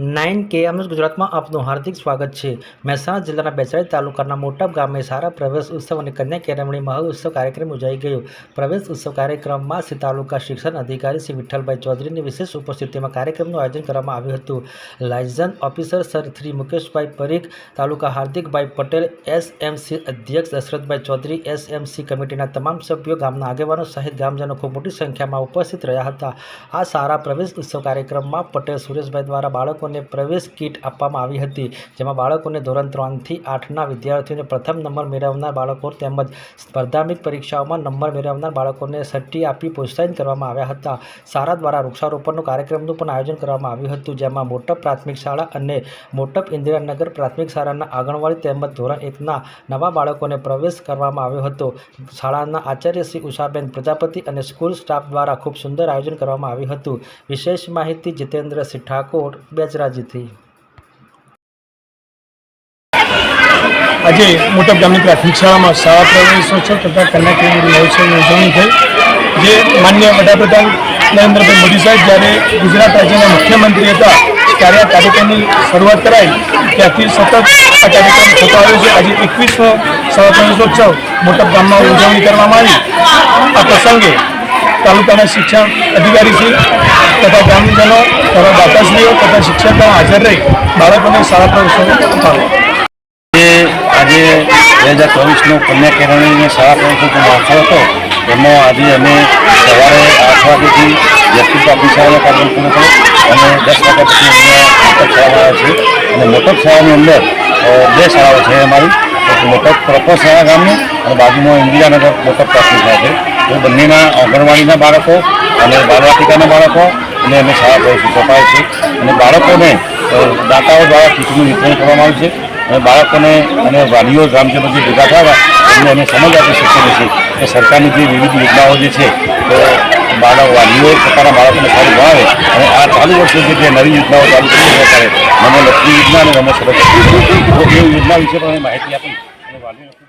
Nine કે MS ગુજરાતમાં આપનું હાર્દિક સ્વાગત છે. મહેસાણા જિલ્લાના બેસાડી તાલુકાના મોટા ગામે સારા પ્રવેશ ઉત્સવ અને કન્યા કેળવણી મહોત્સવ કાર્યક્રમ યોજાઈ ગયો. પ્રવેશ ઉત્સવ કાર્યક્રમમાં શ્રી તાલુકા શિક્ષણ અધિકારી શ્રી વિઠ્ઠલભાઈ ચૌધરીની વિશેષ ઉપસ્થિતિમાં કાર્યક્રમનું આયોજન કરવામાં આવ્યું હતું. Liaison officer sir Shri Mukeshbhai Parikh, taluka Hardikbhai Patel, SMC અધ્યક્ષ દશરથભાઈ ચૌધરી, એસએમસી કમિટીના તમામ સભ્યો, ગામના આગેવાનો સહિત ગામજનો ખૂબ મોટી સંખ્યામાં ઉપસ્થિત રહ્યા હતા. આ સારા પ્રવેશ ઉત્સવ કાર્યક્રમમાં પટેલ, સુરેશભાઈ દ્વારા બાળકોને પ્રવેશ કીટ આપવામાં આવી હતી, જેમાં બાળકોને ધોરણ ત્રણથી આઠના વિદ્યાર્થીઓને પ્રથમ નંબર મેળવનાર બાળકો તેમજ સ્પર્ધાત્મક પરીક્ષાઓમાં નંબર મેળવનાર બાળકોને સટ્ટી આપી પ્રોત્સાહિત કરવામાં આવ્યા હતા. શાળા દ્વારા વૃક્ષારોપણનું કાર્યક્રમનું પણ આયોજન કરવામાં આવ્યું હતું, જેમાં મોટપ પ્રાથમિક શાળા અને મોટપ ઇન્દિરાનગર પ્રાથમિક શાળાના આંગણવાડી તેમજ ધોરણ એકના નવા બાળકોને પ્રવેશ કરવામાં આવ્યો હતો. શાળાના આચાર્ય શ્રી ઉષાબેન પ્રજાપતિ અને સ્કૂલ સ્ટાફ દ્વારા ખૂબ સુંદર આયોજન કરવામાં આવ્યું હતું. વિશેષ માહિતી જીતેન્દ્રસિંહ ઠાકોર બેચરાજીથી આજે મોટા ગામની પ્રાથમિક શાળામાં શાળા પ્રવેશોત્સવ તથા કન્યા કેળવણી મહોત્સવની ઉજવણી થઈ. જે માન્ય વડાપ્રધાન નરેન્દ્રભાઈ મોદી સાહેબ જ્યારે ગુજરાત રાજ્યના મુખ્યમંત્રી હતા, ત્યારે આ કાર્યક્રમની શરૂઆત કરાઈ. ત્યાંથી સતત આ કાર્યક્રમ થતો આવ્યો છે. આજે એકવીસમો શાળા પ્રવેશોત્સવ મોટા ગામમાં ઉજવણી કરવામાં આવી. આ પ્રસંગે તાલુકાના શિક્ષણ અધિકારીશ્રી તથા ગ્રામજનો તથા દાતાશ્રીઓ તથા શિક્ષકો હાજર રહી, બાળકોને શાળા પ્રવેશો આજે બે હજાર ચોવીસનો કન્યા કેળવણીની શાળા પ્રવેશનો મહોત્સવ હતો, એમાં આજે અમે સવારે આઠ વાગ્યાથી વ્યક્તિત્વ આપણી શાળાનો કાર્યક્રમ કર્યો અને દસ વાગ્યા પછી અહીંયા મોટક શાળામાં આવે છે અને મોટક શાળાની અંદર બે શાળાઓ છે અમારી, એક મોટપ પ્રોપર શાળા ગામની અને બાજુમાં ઇન્દિરાનગર મોટક પ્રાથમિક શાળા છે. એ બંનેના આંગણવાડીના બાળકો અને બાળવાટિકાના બાળકો અને અમે સારા પ્રવેશ અપાય છે. અને બાળકોને દાતાઓ દ્વારા કીટનું વિતરણ કરવામાં આવ્યું છે. અને બાળકોને અને વાલીઓ ગ્રામજનો જે ભેગા થયા એમને અમે સમજ આપી શકીએ છીએ કે સરકારની જે વિવિધ યોજનાઓ જે છે, તો બાળક, વાલીઓ પોતાના બાળકોને સારું ભણાવે અને આ ચાલુ વર્ષે જે નવી યોજનાઓ ચાલુ કરી સરકારે મને લક્ષ્મી યોજના અને રમત સરસ યોજના. વિશે પણ માહિતી આપી